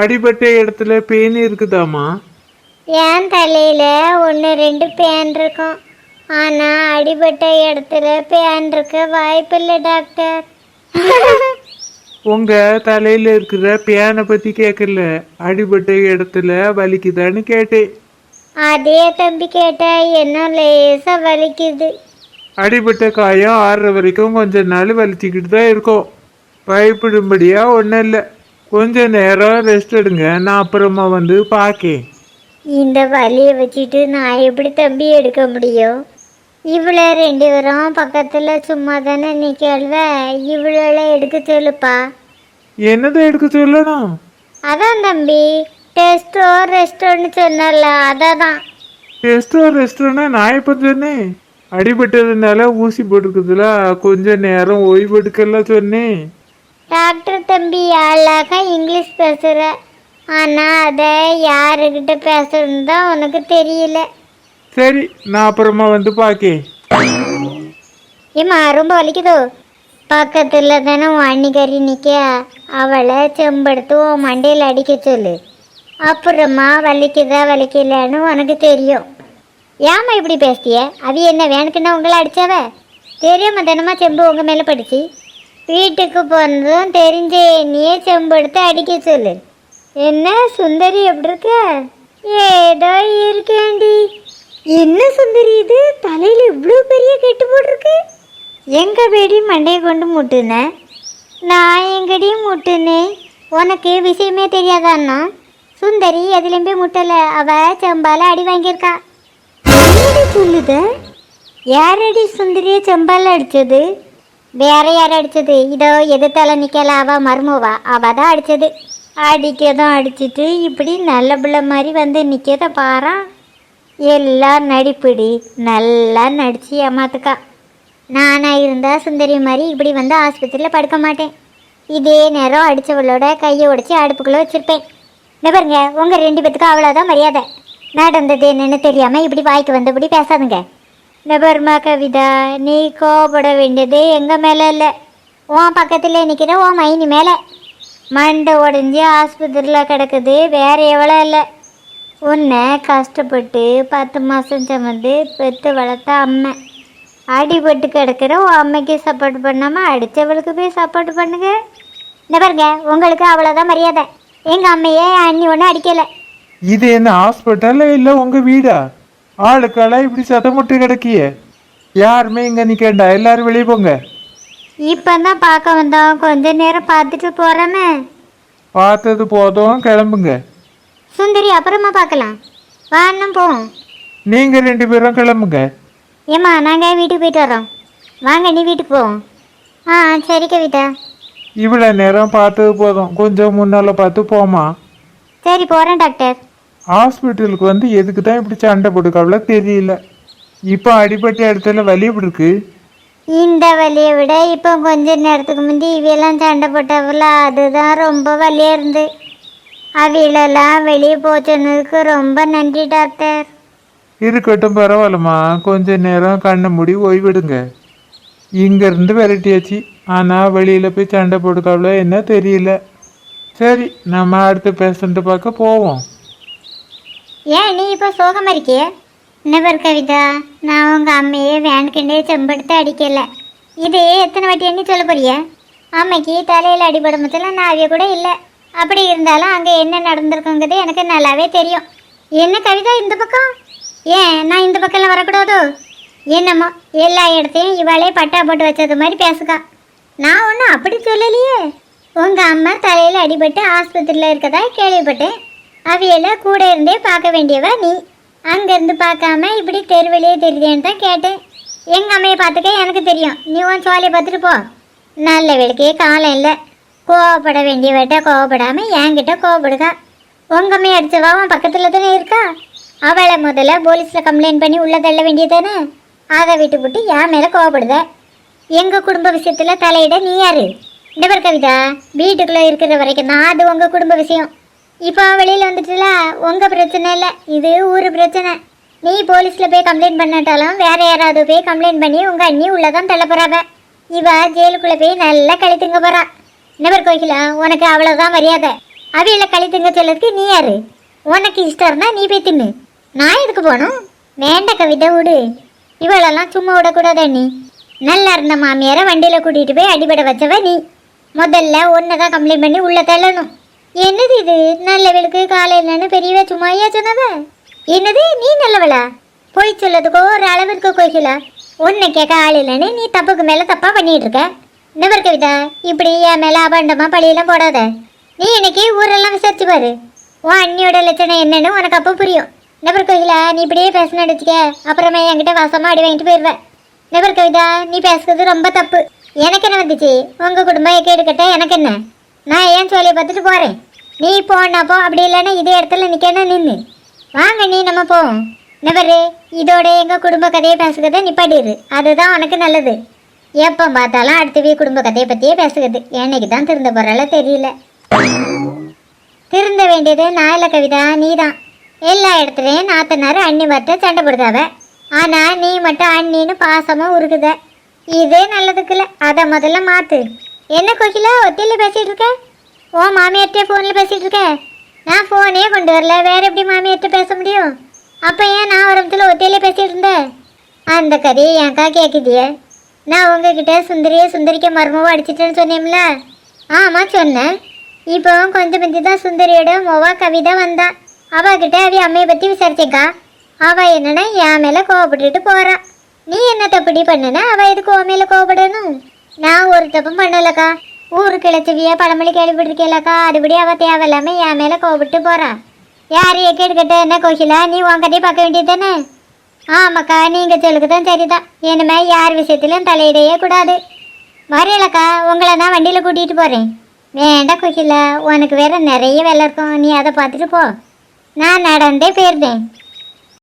அடிபட்ட இடத்துல பெயின் இருக்குதாம்மா? என் தலையில ஒன்று ரெண்டு பேன் இருக்கும். ஆனால் அடிபட்ட இடத்துல பேன் இருக்க வாய்ப்பில்லை டாக்டர் உங்க தலையில இருக்கிற பேனை பத்தி கேட்கல அடிபட்ட இடத்துல வலிக்குதான்னு கேட்டேன். அதே தம்பி கேட்டா என்ன லேசாக வலிக்குது. அடிபட்ட காயம் ஆறுற வரைக்கும் கொஞ்ச நாள் வலிச்சுக்கிட்டு தான் இருக்கும். பயப்படும்படியா ஒன்றும் இல்லை. கொஞ்ச நேரம் ரெஸ்ட் எடுங்க. நான் அப்புறமா வந்து பார்க்கேன். இந்த வலியை வச்சுட்டு நான் எப்படி தம்பி எடுக்க முடியும்? இவ்வளோ ரெண்டு பேரும் பக்கத்தில் சும்மா தானே நிற்கல்வ இவ்வளோ எடுக்க சொல்லுப்பா. என்னதை எடுக்க சொல்லணும்? அதான் தம்பி டெஸ்ட்டோ ரெஸ்ட்டோன்னு சொன்னல அதை தான் டெஸ்டோ ரெஸ்டோனா நான் எப்போ சொன்னேன்? அடிபட்டதுனால ஊசி போட்டுக்கிறதுல கொஞ்ச நேரம் ஓய்வு எடுக்கலாம் சொன்னேன். டாக்டர் தம்பி அழகா இங்கிலீஷ் பேசுகிற ஆனால் அதை யாருக்கிட்ட பேசணுன்னு தான் உனக்கு தெரியல. சரி நான் அப்புறமா வந்து பார்க்கேன் ஏம்மா ரொம்ப வலிக்குதோ? பக்கத்தில் தானே அன்னிக்கறி நிற்க அவளை செம்பெடுத்து உன் மண்டையில் அடிக்க சொல்லு. அப்புறமா வலிக்குதா வலிக்கலன்னு உனக்கு தெரியும். ஏம்மா இப்படி பேசிய அவ என்ன வேணுக்குன்னா உங்களை அடிச்சாவ? தெரியாம தினமா செம்பு உங்கள் மேலே படிச்சு. வீட்டுக்கு போனதும் தெரிஞ்ச நீயே செம்பெடுத்து அடிக்க சொல்லு. என்ன சுந்தரி எப்படி இருக்க? ஏதோ இருக்கேண்டி என்ன சுந்தரி இது? தலையில் இவ்வளோ பெரிய கெட்டு போட்டிருக்கு. எங்கள் பேடி மண்டையை கொண்டு முட்டுனேன் நான் எங்கடியும் முட்டுனேன் உனக்கு விஷயமே தெரியாதாண்ணா சுந்தரி எதுலேயும் போய் முட்டலை. அவ செம்பால அடி வாங்கியிருக்கா. என்னடி சொல்லுத? யாரடி சுந்தரியை செம்பால அடித்தது வேற யார் அடித்தது இதோ எதிர்த்தால நிக்கல அவ மருமவா. அவள் தான் அடித்தது அடிக்கதும் அடிச்சிட்டு இப்படி நல்ல பிள்ளை மாதிரி வந்து நிற்கத பாரா. எல்லாம் நடிப்பிடி. நல்லா நடிச்சு ஏமாத்துக்கா. நானாக இருந்தால் சுந்தரி மாதிரி இப்படி வந்து ஆஸ்பத்திரியில் படுக்க மாட்டேன். இதே நேரம் அடித்தவளோட கையை உடைச்சி அடுப்புக்குள்ளே வச்சுருப்பேன். இந்த பாருங்க உங்கள் ரெண்டு பேத்துக்கும் அவ்வளோதான் மரியாதை. நடந்தது என்னென்னு தெரியாமல் இப்படி வாய்க்கு வந்தபடி பேசாதுங்க. இந்த பர்மா கவிதா நீ கோபப்பட வேண்டியது எங்கள் மேலே இல்லை உன் பக்கத்தில் நிற்கிற உன் மைனி மேலே. மண்டை உடஞ்சி ஆஸ்பத்திரியில் கிடக்குது வேற எவ்வளோ இல்லை உன்னை கஷ்டப்பட்டு பத்து மாதம் சமந்து பெற்று வளர்த்த அம்மை. அடிபட்டு கிடக்கிற உன் அம்மைக்கு சப்போர்ட் பண்ணாமல் அடித்தவளுக்கு போய் சப்போர்ட் பண்ணுங்க. இந்த பாருங்க உங்களுக்கு அவ்வளோதான் மரியாதை. எங்கள் அம்மையே அண்ணி ஒன்றும் அடிக்கலை. இது என்ன ஹாஸ்பிட்டல் இல்லை உங்கள் வீடா? ஆளுக்கெல்லாம் இப்படி சத்தம் போட்டு கிடக்கிய? யாருமே இங்க நிக்கண்டா எல்லாரும் வெளியே போங்க. இப்போ தான் பார்க்க வந்தோம். கொஞ்ச நேரம் பார்த்துட்டு போகிறோமே பார்த்தது போதும் கிளம்புங்க. சுந்தரி அப்புறமா பார்க்கலாம். வாண்ணம் போவோம். நீங்க ரெண்டு பேரும் கிளம்புங்க. ஏம்மா நாங்கள் வீட்டுக்கு போயிட்டு வரோம். வாங்க நீ வீட்டுக்கு போவோம். ஆ சரி கவிதா. இவ்வளோ நேரம் பார்த்தது போதும். கொஞ்சம் முன்னால பார்த்து போமா சரி போகிறேன் டாக்டர். ஹாஸ்பிட்டலுக்கு வந்து எதுக்கு தான் இப்படி சண்டை போட்டுக்காவல தெரியல. இப்போ அடிபட்ட இடத்துல வலி எப்படி இருக்கு? இந்த வலியை விட இப்போ கொஞ்ச நேரத்துக்கு முந்தி இவையெல்லாம் சண்டை போட்டவள அதுதான் ரொம்ப வலியாக இருந்து. அவையிலெல்லாம் வெளியே போச்சுன்னதுக்கு ரொம்ப நன்றி டாக்டர். இருக்கட்டும் பரவாயில்லம்மா. கொஞ்ச நேரம் கண்ணை மூடி ஓய்விடுங்க. இங்கேருந்து விரட்டியாச்சு. ஆனால் வெளியில் போய் சண்டை போட்டுக்காவல என்ன தெரியல. சரி நம்ம அடுத்த பேஷண்ட்டை பார்க்க போவோம். ஏன் நீ இப்போ சோகமாக இருக்கிய? நபர் கவிதா? நான் உங்கள் அம்மையே வேண்டுக்கிண்டே செம்படுத்து அடிக்கல. இதே எத்தனை வாட்டி எண்ணி சொல்ல போறிய? அம்மைக்கு தலையில் அடிபடும் பட்சத்தில் நான் அவிய கூட இல்லை. அப்படி இருந்தாலும் அங்கே என்ன நடந்திருக்குங்கிறது எனக்கு நல்லாவே தெரியும். என்ன கவிதா இந்த பக்கம்? ஏன் நான் இந்த பக்கம்லாம் வரக்கூடாதோ? என்னமோ எல்லா இடத்தையும் இவளே பட்டா போட்டு வச்சது மாதிரி பேசுக்கா. நான் ஒன்றும் அப்படி சொல்லலையே. உங்கள் அம்மா தலையில் அடிபட்டு ஆஸ்பத்திரியில் இருக்கதா கேள்விப்பட்டேன். அவையெல்லாம் கூட இருந்தே பார்க்க வேண்டியவா நீ. அங்கேருந்து பார்க்காம இப்படி தெருவிலேயே தெரியுதேன்னு தான் கேட்டேன். எங்கள் அம்மையை பார்த்துக்க எனக்கு தெரியும். நீ உன் சோலையை பார்த்துட்டு போ. நல்ல வேலைக்கே காலம் இல்லை. கோவப்பட வேண்டியவட்ட கோவப்படாமல் என்கிட்ட கோவப்படுதா உங்கள் அம்மையை அடித்தவா உன் பக்கத்தில் தானே இருக்கா? அவளை முதல்ல போலீஸில் கம்ப்ளைண்ட் பண்ணி உள்ளே தள்ள வேண்டியதானே அதை விட்டு விட்டு என் மேலே கோவப்படுத. எங்கள் குடும்ப விஷயத்தில் தலையிட நீ யாரு? இந்த கவிதா வீட்டுக்குள்ளே இருக்கிற வரைக்கும் தான் அது உங்கள் குடும்ப விஷயம். இப்போ வெளியில் வந்துட்டுல உங்கள் பிரச்சனை இல்லை இது ஊர் பிரச்சனை. நீ போலீஸில் போய் கம்ப்ளைண்ட் பண்ணட்டாலும் வேற யாராவது போய் கம்ப்ளைண்ட் பண்ணி உங்கள் அண்ணி உள்ளே தான் தள்ள போகிறாவ இவ ஜெயிலுக்குள்ளே போய் நல்லா கழித்துங்க போகிறா நபர் கோகிலா உனக்கு அவ்வளோதான் மரியாதை. அவியில களி திங்க சொல்லதுக்கு நீ யாரு? உனக்கு இஷ்டம் நீ போய் தின்னு. நான் எதுக்கு போகணும்? வேண்ட கவிதை விடு. இவளெல்லாம் சும்மா விடக்கூடாதா நீ நல்லா இருந்த மாமியாரை வண்டியில் கூட்டிகிட்டு போய் அடிபட வச்சவ நீ. முதல்ல ஒன்றை தான் கம்ப்ளைண்ட் பண்ணி உள்ள தள்ளணும். என்னது இது? நல்லவளுக்கு காலையிலன்னு பெரியவ சும்மாயா சொன்னவ என்னது? நீ நல்லவளா? போய் சொல்லதுக்கோ ஒரு அளவிற்கு கோகிலா. உன்னை கேட்க ஆள் இல்லைன்னு நீ தப்புக்கு மேலே தப்பாக பண்ணிட்டு இருக்க நபர் கவிதா இப்படி என் மேலே அபாண்டமாக பழியெல்லாம் போடாத. நீ இன்னைக்கு ஊரெல்லாம் விசாரிச்சு பாரு. உன் அண்ணியோட லட்சணம் என்னன்னு உனக்கு அப்போ புரியும். நபர் கோகிலா நீ இப்படியே பேசணும்னு வச்சுக்க அப்புறமே என்கிட்ட வாசமாக அடி வாங்கிட்டு போயிடுவேன் நபர் கவிதா நீ பேசுறது ரொம்ப தப்பு. எனக்கு என்ன வந்துச்சு? உங்கள் குடும்பம் கேடு எனக்கு என்ன? நான் ஏன் சொல்லியை பார்த்துட்டு போகிறேன் நீ போனாப்போ அப்படி இல்லைன்னா இதே இடத்துல நிற்கணும் நின்று வாங்க நீ நம்ம போவோம். நபரு இதோட எங்கள் குடும்ப கதையை பேசுகிறத நிப்பாட்டிடு. அதுதான் உனக்கு நல்லது. எப்போ பார்த்தாலும் அடுத்தவே குடும்ப கதையை பற்றியே பேசுகிறது என்னைக்கு தான் திருந்த போகிறால தெரியல. திருந்த வேண்டியது நான் இல்லை கவிதா நீ தான் எல்லா இடத்துலையும் நாத்தனார் அண்ணி பார்த்து சண்டை போடுதாவ. ஆனால் நீ மட்டும் அண்ணின்னு பாசமாக உருகுத. இதே நல்லதுக்குல. அதை முதல்ல மாற்று என்ன கோகிலா ஒத்தியில் பேசிகிட்டு இருக்க? ஓ மாமியார்கிட்டே ஃபோனில் பேசிகிட்டு இருக்க. நான் ஃபோனே கொண்டு வரல. வேற எப்படி மாமியார்கிட்ட பேச முடியும்? அப்போ ஏன் நான் ஒரு ஒத்தையிலே பேசிகிட்டு இருந்தேன்? அந்த கதையை ஏன்க்கா கேட்குதியே நான் உங்ககிட்ட சுந்தரியை சுந்தரிக்க மர்மமாக அடிச்சிட்டேன்னு சொன்னேன்ல ஆமாம் சொன்னேன். இப்போ கொஞ்சம் முந்தி தான் சுந்தரியோட மொவா கவிதா வந்தா. அவகிட்ட அவ அம்மையை பற்றி விசாரிச்சேக்கா அவ என்னன்னா என் மேலே கோவப்பட்டுட்டு போறா. நீ என்ன தப்படி பண்ணனா? அவ எதுக்கு உன் மேலே கோவப்படணும்? நான் ஒரு தப்பும் பண்ணலக்கா. ஊரு கிளச்சவியா பழமொழி கேள்விப்பட்டிருக்கேலக்கா அதுபடி அவள் தேவையில்லாமல் என் மேலே கோவப்பட்டு போகிறான் யார் கேட்டுக்கிட்ட என்ன கோகிலா நீ உன் பார்க்க வேண்டியது தானே? ஆமாக்கா நீங்கள் சொல்லுக்கு தான் சரிதான். இனிமே யார் விஷயத்திலும் தலையிடவே கூடாது. வரையலக்கா உங்களை நான் வண்டியில் கூட்டிகிட்டு போகிறேன் வேண்டாம் கோகிலா உனக்கு வேற நிறைய வேலை இருக்கும். நீ அதை பார்த்துட்டு போ. நான் நடந்தே போயிருந்தேன்